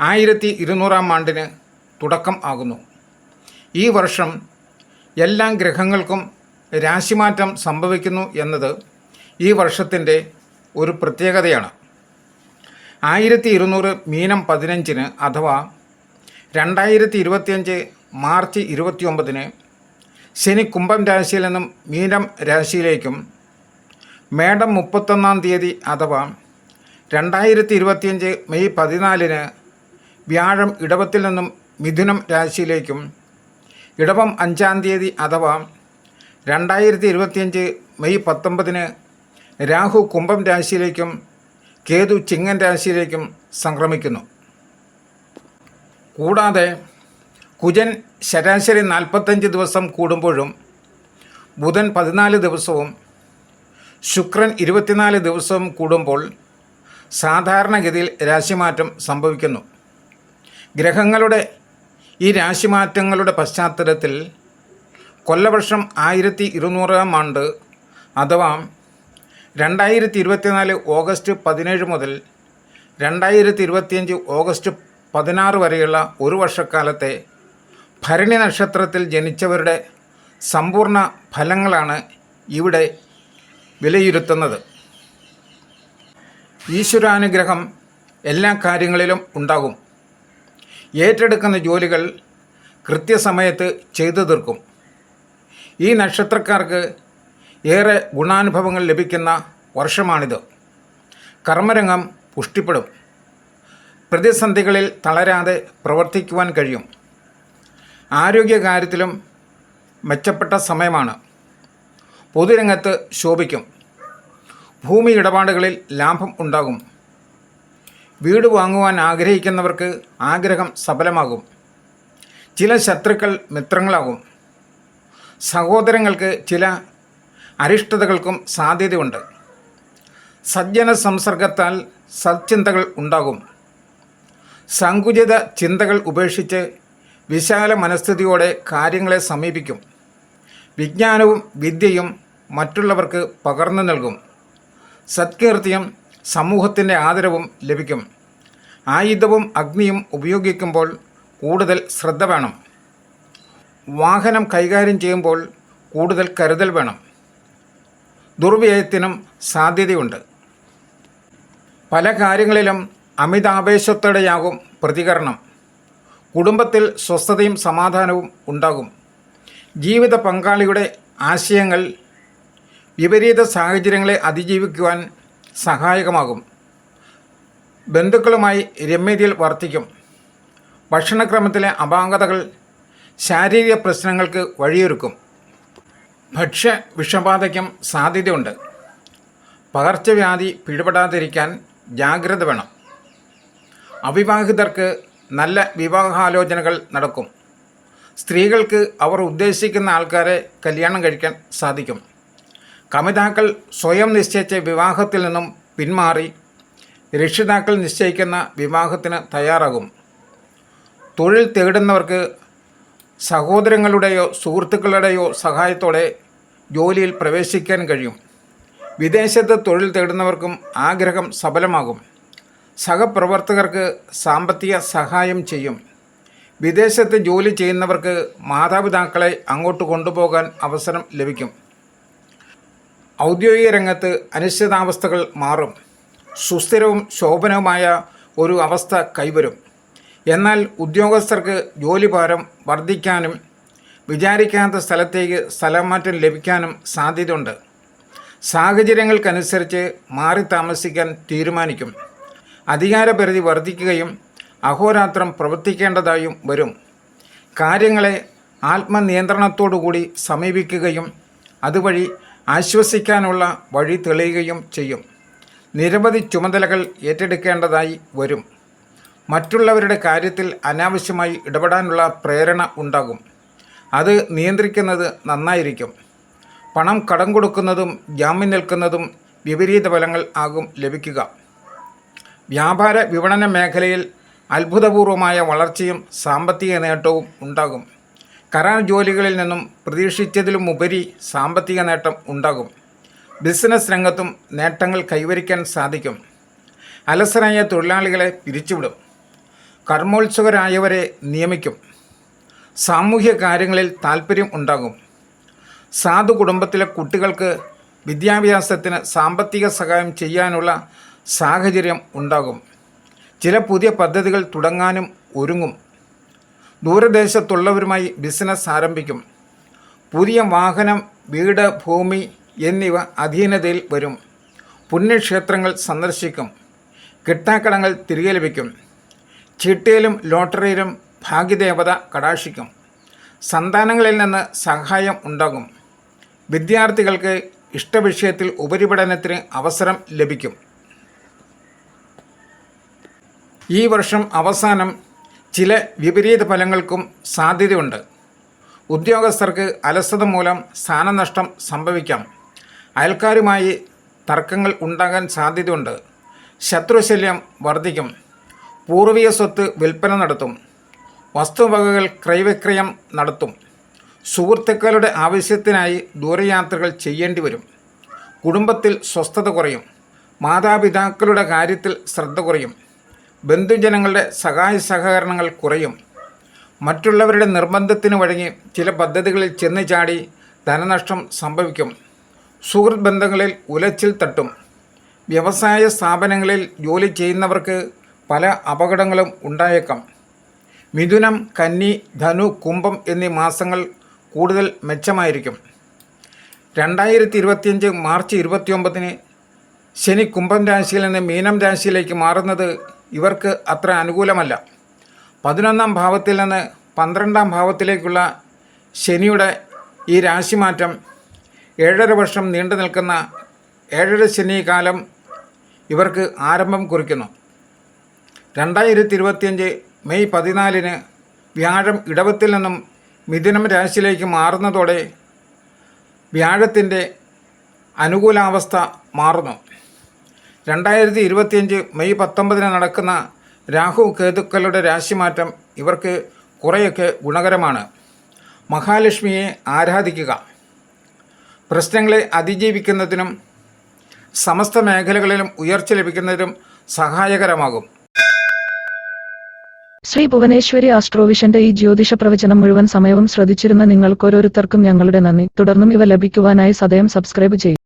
ആയിരത്തി ഇരുന്നൂറാം ആണ്ടിന് തുടക്കം ആകുന്നു. ഈ വർഷം എല്ലാ ഗ്രഹങ്ങൾക്കും രാശിമാറ്റം സംഭവിക്കുന്നു എന്നത് ഈ വർഷത്തിന്റെ ഒരു പ്രത്യേകതയാണ്. ആയിരത്തി ഇരുന്നൂറ് മീനം പതിനഞ്ചിന് അഥവാ രണ്ടായിരത്തി ഇരുപത്തിയഞ്ച് മാർച്ച് ഇരുപത്തിയൊമ്പതിന് ശനി കുംഭം രാശിയിൽ നിന്നും മീനം രാശിയിലേക്കും മേടം മുപ്പത്തൊന്നാം തീയതി അഥവാ രണ്ടായിരത്തി ഇരുപത്തിയഞ്ച് മെയ് പതിനാലിന് വ്യാഴം ഇടവത്തിൽ നിന്നും മിഥുനം രാശിയിലേക്കും ഇടവം അഞ്ചാം തീയതി അഥവാ രണ്ടായിരത്തി ഇരുപത്തിയഞ്ച് മെയ് പത്തൊമ്പതിന് രാഹു കുംഭം രാശിയിലേക്കും കേതു ചിങ്ങൻ രാശിയിലേക്കും സംക്രമിക്കുന്നു. കൂടാതെ കുജൻ ശരാശരി നാൽപ്പത്തഞ്ച് ദിവസം കൂടുമ്പോഴും ബുധൻ പതിനാല് ദിവസവും ശുക്രൻ ഇരുപത്തിനാല് ദിവസവും കൂടുമ്പോൾ സാധാരണഗതിയിൽ രാശിമാറ്റം സംഭവിക്കുന്നു. ഗ്രഹങ്ങളുടെ ഈ രാശിമാറ്റങ്ങളുടെ പശ്ചാത്തലത്തിൽ കൊല്ലവർഷം ആയിരത്തി ഇരുന്നൂറാം ആണ്ട് അഥവാ രണ്ടായിരത്തി ഇരുപത്തിനാല് ഓഗസ്റ്റ് പതിനേഴ് മുതൽ രണ്ടായിരത്തി ഇരുപത്തിയഞ്ച് ഓഗസ്റ്റ് പതിനാറ് വരെയുള്ള ഒരു വർഷക്കാലത്തെ ഭരണി നക്ഷത്രത്തിൽ ജനിച്ചവരുടെ സമ്പൂർണ ഫലങ്ങളാണ് ഇവിടെ വിലയിരുത്തുന്നത്. ഈശ്വരാനുഗ്രഹം എല്ലാ കാര്യങ്ങളിലും ഉണ്ടാകും. ഏറ്റെടുക്കുന്ന ജോലികൾ കൃത്യസമയത്ത് ചെയ്തു തീർക്കും. ഈ നക്ഷത്രക്കാർക്ക് ഏറെ ഗുണാനുഭവങ്ങൾ ലഭിക്കുന്ന വർഷമാണിത്. കർമ്മരംഗം പുഷ്ടിപ്പെടും. പ്രതിസന്ധികളിൽ തളരാതെ പ്രവർത്തിക്കുവാൻ കഴിയും. ആരോഗ്യകാര്യത്തിലും മെച്ചപ്പെട്ട സമയമാണ്. പൊതുരംഗത്ത് ശോഭിക്കും. ഭൂമി ഇടപാടുകളിൽ ലാഭം ഉണ്ടാകും. വീട് വാങ്ങുവാൻ ആഗ്രഹിക്കുന്നവർക്ക് ആഗ്രഹം സഫലമാകും. ചില ശത്രുക്കൾ മിത്രങ്ങളാകും. സഹോദരങ്ങൾക്ക് ചില അരിഷ്ടതകൾക്കും സാധ്യതയുണ്ട്. സജ്ജന സംസർഗത്താൽ സത്ചിന്തകൾ ഉണ്ടാകും. സങ്കുചിത ചിന്തകൾ ഉപേക്ഷിച്ച് വിശാല മനസ്ഥിതിയോടെ കാര്യങ്ങളെ സമീപിക്കും. വിജ്ഞാനവും വിദ്യയും മറ്റുള്ളവർക്ക് പകർന്നു നൽകും. സത്കീർത്തിയും സമൂഹത്തിന്റെ ആദരവും ലഭിക്കും. ആയുധവും അഗ്നിയും ഉപയോഗിക്കുമ്പോൾ കൂടുതൽ ശ്രദ്ധ വേണം. വാഹനം കൈകാര്യം ചെയ്യുമ്പോൾ കൂടുതൽ കരുതൽ വേണം. ദുർവ്യയത്തിനും സാധ്യതയുണ്ട്. പല കാര്യങ്ങളിലും അമിതാവേശത്തോടെയാകും പ്രതികരണം. കുടുംബത്തിൽ സ്വസ്ഥതയും സമാധാനവും ഉണ്ടാകും. ജീവിത പങ്കാളിയുടെ ആശയങ്ങൾ വിപരീത സാഹചര്യങ്ങളെ അതിജീവിക്കുവാൻ സഹായകമാകും. ബന്ധുക്കളുമായി രമ്യതയിൽ വർദ്ധിക്കും ഭക്ഷണക്രമത്തിലെ അപാകതകൾ ശാരീരിക പ്രശ്നങ്ങൾക്ക് വഴിയൊരുക്കും. ഭക്ഷ്യ വിഷബാധയ്ക്കും സാധ്യതയുണ്ട്. പകർച്ചവ്യാധി പിടിപെടാതിരിക്കാൻ ജാഗ്രത വേണം. അവിവാഹിതർക്ക് നല്ല വിവാഹാലോചനകൾ നടക്കും. സ്ത്രീകൾക്ക് അവർ ഉദ്ദേശിക്കുന്ന ആൾക്കാരെ കല്യാണം കഴിക്കാൻ സാധിക്കും. കമിതാക്കൾ സ്വയം നിശ്ചയിച്ച വിവാഹത്തിൽ നിന്നും പിന്മാറി രക്ഷിതാക്കൾ നിശ്ചയിക്കുന്ന വിവാഹത്തിന് തയ്യാറാകും. തൊഴിൽ തേടുന്നവർക്ക് സഹോദരങ്ങളുടെയോ സുഹൃത്തുക്കളുടെയോ സഹായത്തോടെ ജോലിയിൽ പ്രവേശിക്കാൻ കഴിയും. വിദേശത്ത് തൊഴിൽ തേടുന്നവർക്കും ആഗ്രഹം സഫലമാകും. സഹപ്രവർത്തകർക്ക് സാമ്പത്തിക സഹായം ചെയ്യും. വിദേശത്ത് ജോലി ചെയ്യുന്നവർക്ക് മാതാപിതാക്കളെ അങ്ങോട്ട് കൊണ്ടുപോകാൻ അവസരം ലഭിക്കും. ഔദ്യോഗിക രംഗത്ത് അനിശ്ചിതാവസ്ഥകൾ മാറും. സുസ്ഥിരവും ശോഭനവുമായ ഒരു അവസ്ഥ കൈവരും. എന്നാൽ ഉദ്യോഗസ്ഥർക്ക് ജോലിഭാരം വർദ്ധിക്കാനും വിചാരിക്കാത്ത സ്ഥലത്തേക്ക് സ്ഥലമാറ്റം ലഭിക്കാനും സാധ്യതയുണ്ട്. സാഹചര്യങ്ങൾക്കനുസരിച്ച് മാറി താമസിക്കാൻ തീരുമാനിക്കും. അധികാരപരിധി വർദ്ധിക്കുകയും അഹോരാത്രം പ്രവർത്തിക്കേണ്ടതായും വരും. കാര്യങ്ങളെ ആത്മനിയന്ത്രണത്തോടുകൂടി സമീപിക്കുകയും അതുവഴി ആശ്വസിക്കാനുള്ള വഴി തെളിയുകയും ചെയ്യും. നിരവധി ചുമതലകൾ ഏറ്റെടുക്കേണ്ടതായി വരും. മറ്റുള്ളവരുടെ കാര്യത്തിൽ അനാവശ്യമായി ഇടപെടാനുള്ള പ്രേരണ ഉണ്ടാകും. അത് നിയന്ത്രിക്കുന്നത് നന്നായിരിക്കും. പണം കടം കൊടുക്കുന്നതും ജാമ്യം നിൽക്കുന്നതും വിപരീത ഫലങ്ങൾ ആകും ലഭിക്കുക. വ്യാപാര വിപണന മേഖലയിൽ അത്ഭുതപൂർവമായ വളർച്ചയും സാമ്പത്തിക നേട്ടവും ഉണ്ടാകും. കരാർ ജോലികളിൽ നിന്നും പ്രതീക്ഷിച്ചതിലും ഉപരി സാമ്പത്തിക നേട്ടം ഉണ്ടാകും. ബിസിനസ് രംഗത്തും നേട്ടങ്ങൾ കൈവരിക്കാൻ സാധിക്കും. അലസരായ തൊഴിലാളികളെ പിരിച്ചുവിടും. കർമ്മോത്സുകരായവരെ നിയമിക്കും. സാമൂഹ്യ കാര്യങ്ങളിൽ താൽപ്പര്യം ഉണ്ടാകും. സാധു കുടുംബത്തിലെ കുട്ടികൾക്ക് വിദ്യാഭ്യാസത്തിന് സാമ്പത്തിക സഹായം ചെയ്യാനുള്ള സാഹചര്യം ഉണ്ടാകും. ചില പുതിയ പദ്ധതികൾ തുടങ്ങാനും ഒരുങ്ങും. ദൂരദേശത്തുള്ളവരുമായി ബിസിനസ് ആരംഭിക്കും. പുതിയ വാഹനം വീട് ഭൂമി എന്നിവ അധീനതയിൽ വരും. പുണ്യക്ഷേത്രങ്ങൾ സന്ദർശിക്കും. കിട്ടാക്കടങ്ങൾ തിരികെ ലഭിക്കും. ചീട്ടയിലും ലോട്ടറിയിലും ഭാഗ്യദേവത കടാക്ഷിക്കും. സന്താനങ്ങളിൽ നിന്ന് സഹായം ഉണ്ടാകും. വിദ്യാർത്ഥികൾക്ക് ഇഷ്ടവിഷയത്തിൽ ഉപരിപഠനത്തിന് അവസരം ലഭിക്കും. ഈ വർഷം അവസാനം ചില വിപരീത ഫലങ്ങൾക്കും സാധ്യതയുണ്ട്. ഉദ്യോഗസ്ഥർക്ക് അലസത മൂലം സ്ഥാനനഷ്ടം സംഭവിക്കാം. അയൽക്കാരുമായി തർക്കങ്ങൾ ഉണ്ടാകാൻ സാധ്യതയുണ്ട്. ശത്രുശല്യം വർദ്ധിക്കും പൂർവീയ സ്വത്ത് വിൽപ്പന നടത്തും. വസ്തുവകകൾ ക്രയവിക്രയം നടത്തും. സുഹൃത്തുക്കളുടെ ആവശ്യത്തിനായി ദൂരയാത്രകൾ ചെയ്യേണ്ടി വരും. കുടുംബത്തിൽ സ്വസ്ഥത കുറയും. മാതാപിതാക്കളുടെ കാര്യത്തിൽ ശ്രദ്ധ കുറയും. ബന്ധുജനങ്ങളുടെ സഹായ സഹകരണങ്ങൾ കുറയും. മറ്റുള്ളവരുടെ നിർബന്ധത്തിന് വഴങ്ങി ചില പദ്ധതികളിൽ ചെന്ന് ചാടി ധനനഷ്ടം സംഭവിക്കും. സുഹൃത്ത് ബന്ധങ്ങളിൽ ഉലച്ചിൽ തട്ടും. വ്യവസായ സ്ഥാപനങ്ങളിൽ ജോലി ചെയ്യുന്നവർക്ക് പല അപകടങ്ങളും ഉണ്ടായേക്കാം. മിഥുനം കന്നി ധനു കുംഭം എന്നീ മാസങ്ങൾ കൂടുതൽ മെച്ചമായിരിക്കും. രണ്ടായിരത്തി ഇരുപത്തിയഞ്ച് മാർച്ച് ഇരുപത്തിയൊമ്പതിന് ശനി കുംഭം രാശിയിൽ നിന്ന് മീനം രാശിയിലേക്ക് മാറുന്നത് ഇവർക്ക് അത്ര അനുകൂലമല്ല. പതിനൊന്നാം ഭാവത്തിൽ നിന്ന് പന്ത്രണ്ടാം ഭാവത്തിലേക്കുള്ള ശനിയുടെ ഈ രാശിമാറ്റം ഏഴര വർഷം നീണ്ടു നിൽക്കുന്ന ഏഴര ശനി കാലം ഇവർക്ക് ആരംഭം കുറിക്കുന്നു. രണ്ടായിരത്തി ഇരുപത്തിയഞ്ച് മെയ് പതിനാലിന് വ്യാഴം ഇടവത്തിൽ നിന്നും മിഥുനം രാശിയിലേക്ക് മാറുന്നതോടെ വ്യാഴത്തിന്റെ അനുകൂലാവസ്ഥ മാറുന്നു. രണ്ടായിരത്തി ഇരുപത്തിയഞ്ച് മെയ് പത്തൊമ്പതിന് നടക്കുന്ന രാഹു കേതുക്കളുടെ രാശിമാറ്റം ഇവർക്ക് കുറേയൊക്കെ ഗുണകരമാണ്. മഹാലക്ഷ്മിയെ ആരാധിക്കുക. പ്രശ്നങ്ങളെ അതിജീവിക്കുന്നതിനും സമസ്ത മേഖലകളിലും ഉയർച്ച ലഭിക്കുന്നതിനും സഹായകരമാകും. ശ്രീ ഭുവനേശ്വരി ആസ്ട്രോവിഷന്റെ ഈ ജ്യോതിഷ പ്രവചനം മുഴുവൻ സമയവും ശ്രദ്ധിച്ചിരുന്ന നിങ്ങൾക്കോരോരുത്തർക്കും ഞങ്ങളുടെ നന്ദി. തുടർന്നും ഇവ ലഭിക്കുവാനായി സദയം സബ്സ്ക്രൈബ് ചെയ്യും.